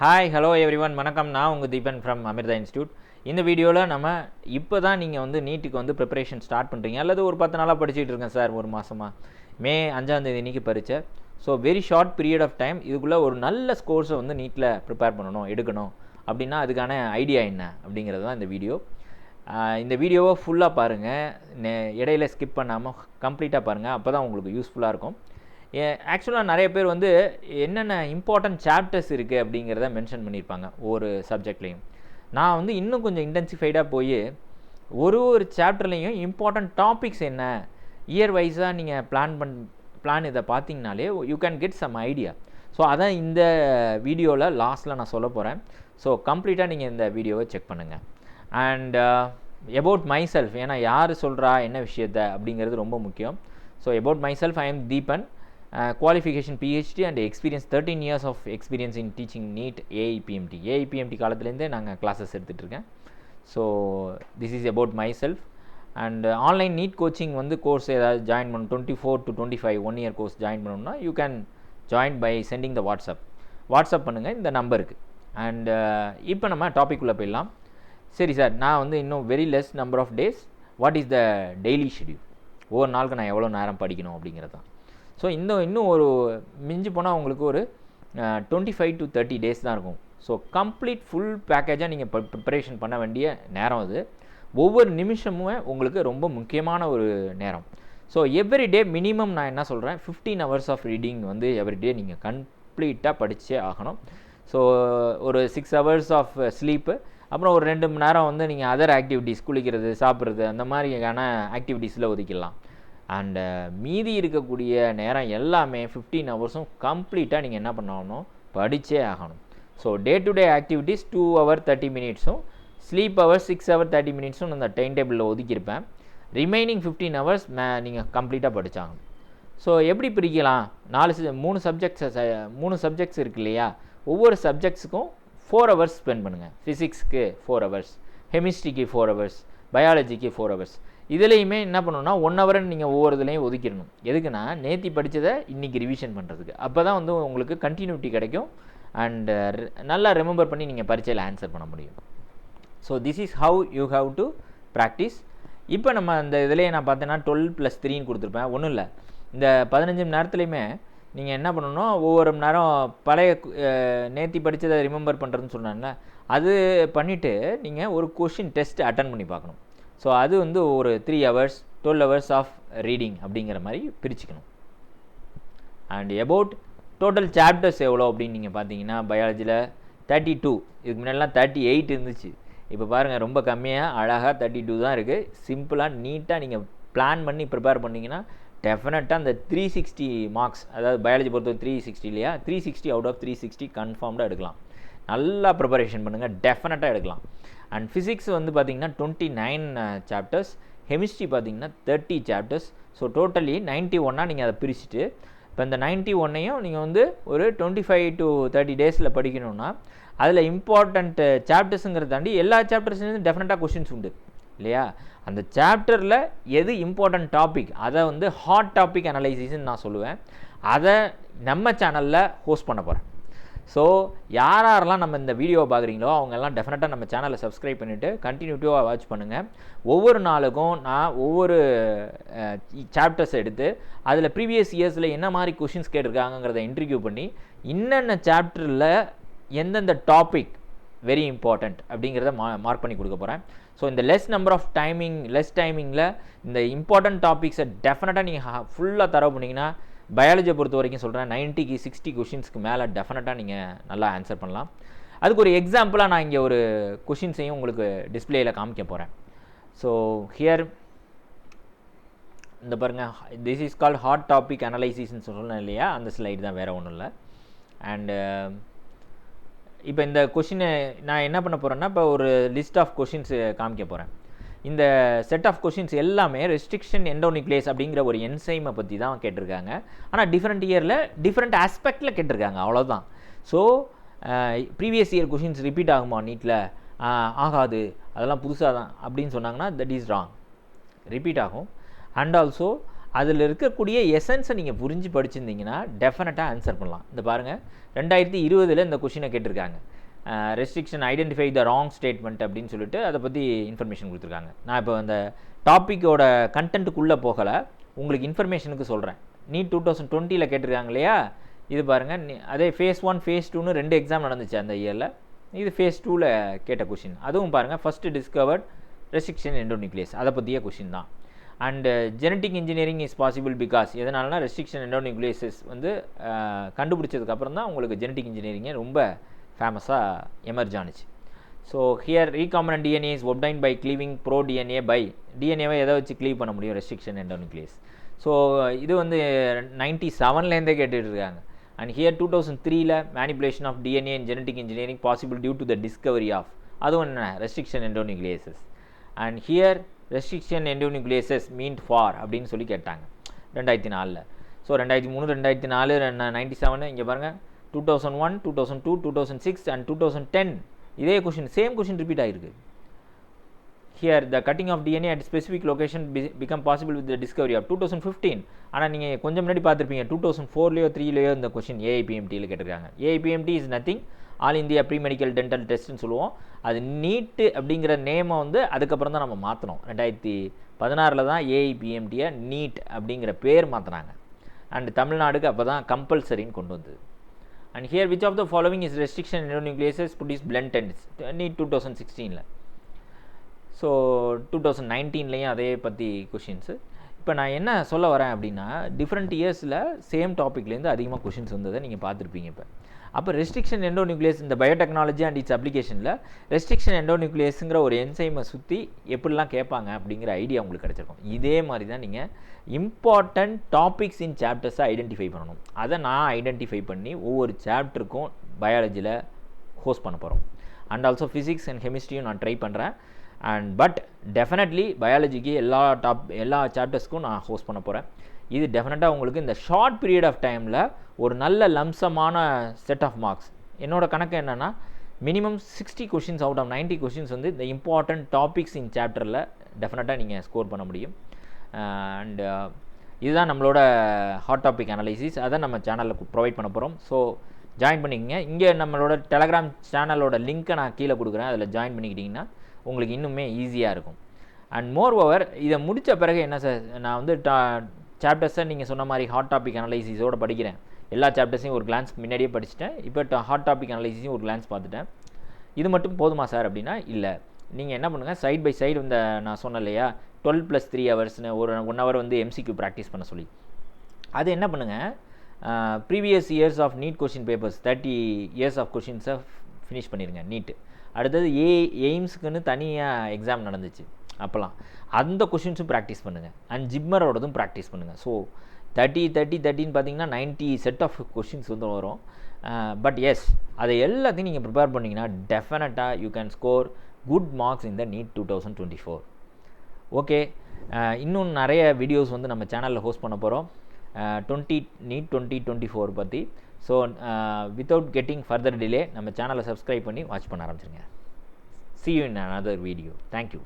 Hi hello every one வணக்கம். நான் உங்கள் தீபன் ஃப்ரம் அமிர்தா இன்ஸ்டியூட் இந்த வீடியோவில் நம்ம இப்போ தான் நீங்கள் வந்து நீட்டுக்கு வந்து ப்ரிப்பரேஷன் ஸ்டார்ட் பண்ணுறீங்க அல்லது ஒரு பத்து நாளாக படிச்சுட்டு இருக்கேன் சார் ஒரு மாதமாக மே அஞ்சாந்தேதி இன்றைக்கி பரீட்சை. So very short period of time இதுக்குள்ளே ஒரு நல்ல ஸ்கோர்ஸை வந்து நீட்டில் ப்ரிப்பேர் பண்ணணும் எடுக்கணும். அப்படின்னா அதுக்கான ஐடியா என்ன? அப்படிங்கிறது தான் இந்த வீடியோ. இந்த வீடியோவை ஃபுல்லாக பாருங்கள் இடையில ஸ்கிப் பண்ணாமல் கம்ப்ளீட்டாக பாருங்கள் அப்போ தான் உங்களுக்கு யூஸ்ஃபுல்லாக இருக்கும். ஆக்சுவலாக நிறைய பேர் வந்து என்னென்ன இம்பார்ட்டன்ட் சாப்டர்ஸ் இருக்குது அப்படிங்கிறத மென்ஷன் பண்ணியிருப்பாங்க ஒவ்வொரு சப்ஜெக்ட்லேயும் நான் வந்து இன்னும் கொஞ்சம் இன்டென்சிஃபைடாக போய் ஒரு ஒரு சாப்டர்லேயும் இம்பார்ட்டன்ட் டாபிக்ஸ் என்ன? இயர் வைஸாக நீங்கள் பிளான் பண் பிளான் இதை பார்த்தீங்கனாலே you can get some idea so அதான் இந்த வீடியோவில் லாஸ்ட்டில் நான் சொல்ல போகிறேன் ஸோ கம்ப்ளீட்டாக நீங்கள் இந்த வீடியோவை செக் பண்ணுங்கள் அண்ட் எபவுட் மை செல்ஃப் ஏன்னா யார் சொல்கிறா என்ன விஷயத்த அப்படிங்கிறது ரொம்ப முக்கியம். So about myself I am Deepan qualification PhD and experience thirteen years of experience in teaching NEET AIPMT AIPMT காலத்துலேருந்தே நாங்கள் classes எடுத்துகிட்ருக்கேன் so this is about myself and online NEET coaching வந்து கோர்ஸ் ஏதாவது ஜாயின் பண்ணணும். Twenty four to twenty five one year course join பண்ணணும்னா you can join by sending the WhatsApp WhatsApp பண்ணுங்கள் இந்த நம்பருக்கு. And இப்போ நம்ம டாபிக் உள்ள போயிடலாம். சரி சார் நான் வந்து இன்னும் very less number of days what is the daily schedule ஒவ்வொரு நாளுக்கு நான் எவ்வளோ நேரம் படிக்கணும் அப்படிங்கிறது தான் ஸோ இந்த இன்னும் ஒரு மிஞ்சி போனால் உங்களுக்கு ஒரு twenty five to thirty days தான் இருக்கும். ஸோ கம்ப்ளீட் ஃபுல் பேக்கேஜாக நீங்கள் ப்ரிப்பரேஷன் பண்ண வேண்டிய நேரம் அது. ஒவ்வொரு நிமிஷமுமே உங்களுக்கு ரொம்ப முக்கியமான ஒரு நேரம். ஸோ எவ்ரி டே மினிமம் நான் என்ன சொல்கிறேன் ஃபிஃப்டீன் ஹவர்ஸ் ஆஃப் ரீடிங் வந்து எவ்ரி டே நீங்கள் கம்ப்ளீட்டாக படித்தே ஆகணும். ஸோ ஒரு சிக்ஸ் ஹவர்ஸ் ஆஃப் ஸ்லீப்பு அப்புறம் ஒரு ரெண்டு மணி நேரம் வந்து நீங்கள் அதர் ஆக்டிவிட்டீஸ் குளிக்கிறது சாப்பிட்றது அந்த மாதிரியான ஆக்டிவிட்டீஸில் ஒதுக்கிடலாம். அண்டு uh, மீதி இருக்கக்கூடிய நேரம் எல்லாமே ஃபிஃப்டீன் ஹவர்ஸும் கம்ப்ளீட்டாக நீங்கள் என்ன பண்ணணும் படித்தே ஆகணும். So day to day activities two hour thirty மினிட்ஸும் sleep hour six hour thirty மினிட்ஸும் நான் அந்த டைம் டேபிளில் ஒதுக்கியிருப்பேன். ரிமைனிங் ஃபிஃப்டீன் ஹவர்ஸ் மே நீங்கள் கம்ப்ளீட்டாக படித்தாகணும் ஸோ எப்படி பிரிக்கலாம்? நாலு மூணு சப்ஜெக்ட்ஸ் மூணு சப்ஜெக்ட்ஸ் இருக்கு இல்லையா? ஒவ்வொரு சப்ஜெக்ட்ஸுக்கும் ஃபோர் ஹவர்ஸ் ஸ்பெண்ட் பண்ணுங்கள் ஃபிசிக்ஸ்க்கு ஃபோர் ஹவர்ஸ் கெமிஸ்ட்ரிக்கு ஃபோர் ஹவர்ஸ் பயாலஜிக்கு ஃபோர் ஹவர்ஸ் இதுலேயுமே என்ன பண்ணணும்னா ஒன் ஹவர்னு நீங்கள் ஒவ்வொரு இதுலேயும் ஒதுக்கிடணும். எதுக்குன்னா நேத்தி படித்ததை இன்றைக்கி ரிவிஷன் பண்ணுறதுக்கு அப்போ தான் வந்து உங்களுக்கு கண்டினியூட்டி கிடைக்கும். அண்டு uh, நல்லா ரிமெம்பர் பண்ணி நீங்கள் பரீட்சையில் ஆன்சர் பண்ண முடியும். So this is how you have to practise இப்போ நம்ம அந்த இதுலேயே நான் பார்த்தேன்னா டுவெல் ப்ளஸ் த்ரீன்னு கொடுத்துருப்பேன். ஒன்றும் இல்லை. இந்த பதினஞ்சு மணி நேரத்துலையுமே நீங்கள் என்ன பண்ணணும் ஒவ்வொரு மணி நேரம் பழைய கு- நேத்தி படித்ததை ரிமெம்பர் பண்ணுறதுன்னு சொன்னாங்கல்ல அது பண்ணிவிட்டு நீங்கள் ஒரு கொஷின் டெஸ்ட் அட்டன் பண்ணி பார்க்கணும். ஸோ அது வந்து ஒரு three hours twelve hours of reading அப்படிங்கிற மாதிரி பிரிச்சுக்கணும். அண்ட் எபவுட் டோட்டல் சாப்டர்ஸ் எவ்வளோ அப்படின்னு நீங்கள் பார்த்தீங்கன்னா பயாலஜியில் தேர்ட்டி டூ இதுக்கு முன்னாடிலாம் தேர்ட்டி எயிட் இருந்துச்சு. இப்போ பாருங்கள் ரொம்ப கம்மியாக அழகாக தேர்ட்டி டூ தான் இருக்குது சிம்பிளாக நீட்டாக நீங்கள் பிளான் பண்ணி ப்ரிப்பேர் பண்ணிங்கன்னா டெஃபினட்டாக அந்த த்ரீ சிக்ஸ்டி மார்க்ஸ் அதாவது பயாலஜி பொறுத்த த்ரீ சிக்ஸ்டி இல்லையா? Three sixty out of three sixty கன்ஃபார்ம்டாக எடுக்கலாம். நல்லா ப்ரிப்பரேஷன் பண்ணுங்கள் டெஃபினட்டாக எடுக்கலாம். அண்ட் ஃபிசிக்ஸ் வந்து பார்த்தீங்கன்னா டுவெண்ட்டி நைன் சாப்டர்ஸ் ஹெமிஸ்ட்ரி பார்த்தீங்கன்னா thirty chapters so totally ninety ஒன்னாக நீங்கள் அதை பிரிச்சுட்டு இப்போ இந்த நைன்ட்டி ஒன்னையும் நீங்கள் வந்து ஒரு டுவெண்ட்டி ஃபைவ் டு தேர்ட்டி டேஸில் படிக்கணும்னா அதில் இம்பார்ட்டண்ட் சாப்டர்ஸுங்கிறத தாண்டி எல்லா சாப்டர்ஸ்லேருந்து டெஃபினட்டாக கொஷின்ஸ் உண்டு. இல்லையா? அந்த சாப்டரில் எது இம்பார்ட்டன்ட் டாபிக் அதை வந்து ஹாட் டாபிக் அனலைசிஸ்ன்னு நான் சொல்லுவேன். அதை நம்ம சேனலில் ஹோஸ்ட் பண்ண போகிறேன் ஸோ யார் யாரெல்லாம் நம்ம இந்த வீடியோவை பார்க்குறீங்களோ அவங்கெல்லாம் டெஃபினட்டாக நம்ம சேனலை சப்ஸ்கிரைப் பண்ணிவிட்டு கண்டினியூட்டிவாக வாட்ச் பண்ணுங்கள் ஒவ்வொரு நாளுக்கும் நான் ஒவ்வொரு சாப்டர்ஸ் எடுத்து அதில் ப்ரீவியஸ் இயர்ஸில் என்ன மாதிரி கொஷின்ஸ் கேட்டிருக்காங்கங்கிறத இன்டர்வியூ பண்ணி இன்னென்ன சாப்டரில் எந்தெந்த டாபிக் வெரி இம்பார்ட்டண்ட் அப்படிங்கிறத மா மார்க் பண்ணி கொடுக்க போகிறேன் ஸோ இந்த less number of timing less டைமிங்கில் இந்த இம்பார்ட்டண்ட் டாபிக்ஸை டெஃபினட்டாக நீங்கள் ஃபுல்லாக தரவு பண்ணிங்கன்னா பயாலஜியை பொறுத்த வரைக்கும் சொல்கிறேன் நைன்ட்டிக்கு சிக்ஸ்டி கொஷின்ஸ்க்கு மேலே டெஃபினட்டாக நீங்கள் நல்லா ஆன்சர் பண்ணலாம். அதுக்கு ஒரு எக்ஸாம்பிளாக நான் இங்கே ஒரு கொஷின்ஸையும் உங்களுக்கு டிஸ்பிளேயில் காமிக்க போகிறேன் ஸோ ஹியர் இந்த பாருங்க this is called hot topic அனலைசிஸ்ன்னு சொல்லணும் இல்லையா? அந்த ஸ்லைடு தான் வேறு ஒன்றும் இல்லை. அண்டு இப்போ இந்த கொஷினை நான் என்ன பண்ண போகிறேன்னா இப்போ ஒரு லிஸ்ட் ஆஃப் கொஷின்ஸ் காமிக்க போகிறேன் இந்த செட் ஆஃப் கொஷின்ஸ் எல்லாமே ரெஸ்ட்ரிக்ஷன் எண்டோனிக்லேஸ் அப்படிங்கிற ஒரு என்சைமை பற்றி தான் கேட்டிருக்காங்க. ஆனால் டிஃப்ரெண்ட் இயரில் டிஃப்ரெண்ட் ஆஸ்பெக்டில் கேட்டிருக்காங்க. அவ்வளோதான் so previous year questions repeat ஆகுமா நீட்டில் ஆகாது. அதெல்லாம் புதுசாக தான் அப்படின்னு சொன்னாங்கன்னா தட் இஸ் ராங் ரிப்பீட் ஆகும். அண்ட் ஆல்சோ அதில் இருக்கக்கூடிய எசன்ஸை நீங்கள் புரிஞ்சு படிச்சிருந்தீங்கன்னா டெஃபினட்டாக ஆன்சர் பண்ணலாம். இந்த பாருங்கள் ரெண்டாயிரத்தி இருபதில் இந்த கொஷினை கேட்டிருக்காங்க. Restriction identify the wrong statement அப்படின்னு சொல்லிட்டு அதை பற்றி இன்ஃபர்மேஷன் கொடுத்துருக்காங்க. நான் இப்போ அந்த டாப்பிக்கோட கண்டென்ட்டுக்குள்ளே போகலை. உங்களுக்கு இன்ஃபர்மேஷனுக்கு சொல்கிறேன் நீட் டூ தௌசண்ட் டுவெண்ட்டியில் கேட்டிருக்காங்க இல்லையா? இது பாருங்கள் அதே ஃபேஸ் ஒன் ஃபேஸ் டூன்னு ரெண்டு எக்ஸாம் நடந்துச்சு அந்த இயரில் இது ஃபேஸ் டூவில் கேட்ட கொஷின் அதுவும் பாருங்கள் ஃபஸ்ட்டு டிஸ்கவர்ட் ரெஸ்ட்ரிக்ஷன் எண்டோநியூக்ளியஸ் அதை பற்றிய கொஷின் தான். And genetic engineering is possible because எதனாலனா ரெஸ்ட்ரிக்ஷன் எண்டோநியூக்ளியஸஸ் வந்து கண்டுபிடிச்சதுக்கப்புறம் தான் உங்களுக்கு ஜெனட்டிக் இன்ஜினியரிங்கே ரொம்ப ஃபேமஸாக எமர்ஜ் ஆனிச்சு. So here recombinant DNA is obtained by cleaving bro DNA by டிஎன்ஏவை எதை வச்சு க்ளீவ் பண்ண முடியும்? ரெஸ்ட்ரிக்ஷன் எண்டோநியூக்ளியஸ் ஸோ இது வந்து நைன்ட்டி செவன்லேருந்தே கேட்டுட்டு இருக்காங்க அண்ட் ஹியர் டூ தௌசண்ட் த்ரீல manipulation of DNA in genetic engineering possible due to the discovery of அதுவும் என்ன restriction endonucleases and here restriction endonucleases meant for அப்படின்னு சொல்லி கேட்டாங்க. ரெண்டாயிரத்தி நாலில். ஸோ ரெண்டாயிரத்தி மூணு ரெண்டாயிரத்தி நாலு நைன்ட்டி செவனு இங்கே பாருங்கள் two thousand one two thousand two two thousand six and two thousand ten இதே கொஷின் சேம் கொஷின் ரிப்பீட் ஆகிருக்கு here the cutting of DNA at specific location become possible with discovery of two thousand fifteen ஆனால் நீங்கள் கொஞ்சம் முன்னாடி பார்த்துருப்பீங்க two thousand ஃபோர்லேயோ த்ரீலேயோ இந்த question ஏஐபிஎம்டியில் கேட்டிருக்காங்க. AIPMT is nothing all India pre medical dental டெஸ்ட்னு சொல்லுவோம். அது நீட்டு அப்படிங்கிற நேமை வந்து அதுக்கப்புறம் தான் நம்ம மாற்றினோம் ரெண்டாயிரத்தி பதினாறில் தான் ஏஐபிஎம்டியை நீட் அப்படிங்கிற பேர் மாற்றினாங்க அண்ட் தமிழ்நாடுக்கு அப்போ தான் கம்பல்சரின்னு கொண்டு வந்தது. And here which of the following is restriction nucleases produce blunt tense two thousand சிக்ஸ்டீனில் ஸோ டூ தௌசண்ட் நைன்டீன்லேயும் அதே பற்றி கொஷின்ஸு இப்போ நான் என்ன சொல்ல வரேன் அப்படின்னா டிஃப்ரெண்ட் இயர்ஸில் சேம் டாப்பிக்லேருந்து அதிகமாக கொஷின்ஸ் வந்ததை நீங்கள் பார்த்துருப்பீங்க இப்போ. அப்போ ரெஸ்ட்ரிக்ஷன் எண்டோநியூக்ளியஸ் இந்த பயோடெக்னாலஜி அண்ட் இட்ஸ் அப்ளிகேஷனில் ரெஸ்ட்ரிக்ஷன் எண்டோநியூக்ளியஸுங்கிற ஒரு என்சைமை சுற்றி எப்படிலாம் கேட்பாங்க அப்படிங்கிற ஐடியா உங்களுக்கு கிடச்சிருக்கும். இதே மாதிரி தான் நீங்கள் இம்பார்ட்டண்ட் டாபிக்ஸ் இன் சாப்டர்ஸை ஐடென்டிஃபை பண்ணணும். அதை நான் ஐடென்டிஃபை பண்ணி ஒவ்வொரு சாப்டருக்கும் பயாலஜியில் ஹோஸ்ட் பண்ண போகிறோம் அண்ட் ஆல்சோ ஃபிசிக்ஸ் அண்ட் கெமிஸ்ட்ரியும் நான் ட்ரை பண்ணுறேன் அண்ட் பட் டெஃபினெட்லி பயாலஜிக்கு எல்லா டாப் எல்லா சாப்டர்ஸ்க்கும் நான் ஹோஸ்ட் பண்ண போகிறேன் இது டெஃபினட்டாக உங்களுக்கு இந்த ஷார்ட் பீரியட் ஆஃப் டைமில் ஒரு நல்ல லம்சமான செட் ஆஃப் மார்க்ஸ் என்னோடய கணக்கு என்னென்னா minimum sixty questions out of ninety questions வந்து இந்த இம்பார்ட்டன்ட் டாபிக்ஸ் இன் சாப்டரில் டெஃபினட்டாக நீங்கள் ஸ்கோர் பண்ண முடியும். அண்டு uh, இதுதான் நம்மளோட ஹாட் டாபிக் அனாலிசிஸ் அதை நம்ம சேனலில் ப்ரொவைட் பண்ண போகிறோம் ஸோ ஜாயின் பண்ணிக்கங்க. இங்கே நம்மளோட டெலகிராம் சேனலோட லிங்க்கை நான் கீழே கொடுக்குறேன். அதில் ஜாயின் பண்ணிக்கிட்டிங்கன்னா உங்களுக்கு இன்னுமே ஈஸியாக இருக்கும். அண்ட் மோர் ஓவர் இதை முடித்த பிறகு என்ன சார் நான் வந்து டா சாப்டர்ஸை நீங்கள் சொன்ன மாதிரி ஹாட் டாபிக் அனலைசிஸோடு படிக்கிறேன். எல்லா சாப்டர்ஸையும் ஒரு கிளான்ஸ் முன்னாடியே படிச்சுட்டேன். இப்போ ஹாட் டாபிக் அனலைசிஸையும் ஒரு கிளான்ஸ் பார்த்துட்டேன். இது மட்டும் போதுமா சார் அப்படின்னா இல்லை. நீங்கள் என்ன பண்ணுங்கள் சைட் பை சைடு இந்த நான் சொன்னேன் இல்லையா டுவெல் ப்ளஸ் த்ரீ ஹவர்ஸ்னு ஒரு ஒன் ஹவர் வந்து எம்சிக்யூ ப்ராக்டிஸ் பண்ண சொல்லி. அது என்ன பண்ணுங்கள் previous years of NEET question papers thirty years of கொஷின்ஸை finish பண்ணிடுங்க நீட்டு அடுத்தது ஏ எய்ம்ஸுக்குன்னு தனியாக எக்ஸாம் நடந்துச்சு. அப்போல்லாம் அந்த கொஷின்ஸும் ப்ராக்டிஸ் பண்ணுங்கள் அண்ட் ஜிம்மரோடதும் ப்ராக்டிஸ் பண்ணுங்கள் ஸோ தேர்ட்டி தேர்ட்டி தேர்ட்டின்னு பார்த்தீங்கன்னா நைன்ட்டி செட் ஆஃப் கொஷின்ஸ் வந்து வரும். பட் எஸ் அதை எல்லாத்தையும் நீங்கள் ப்ரிப்பேர் பண்ணிங்கன்னா டெஃபினட்டாக you can score good marks இந்த NEET two thousand twenty four okay இன்னும் நிறைய வீடியோஸ் வந்து நம்ம சேனலில் ஹோஸ்ட் பண்ண போகிறோம் twenty NEET twenty twenty four பற்றி so without getting further delay நம்ம சேனலை சப்ஸ்கிரைப் பண்ணி வாட்ச் பண்ண ஆரம்பிச்சிருங்க. See you in another video thank you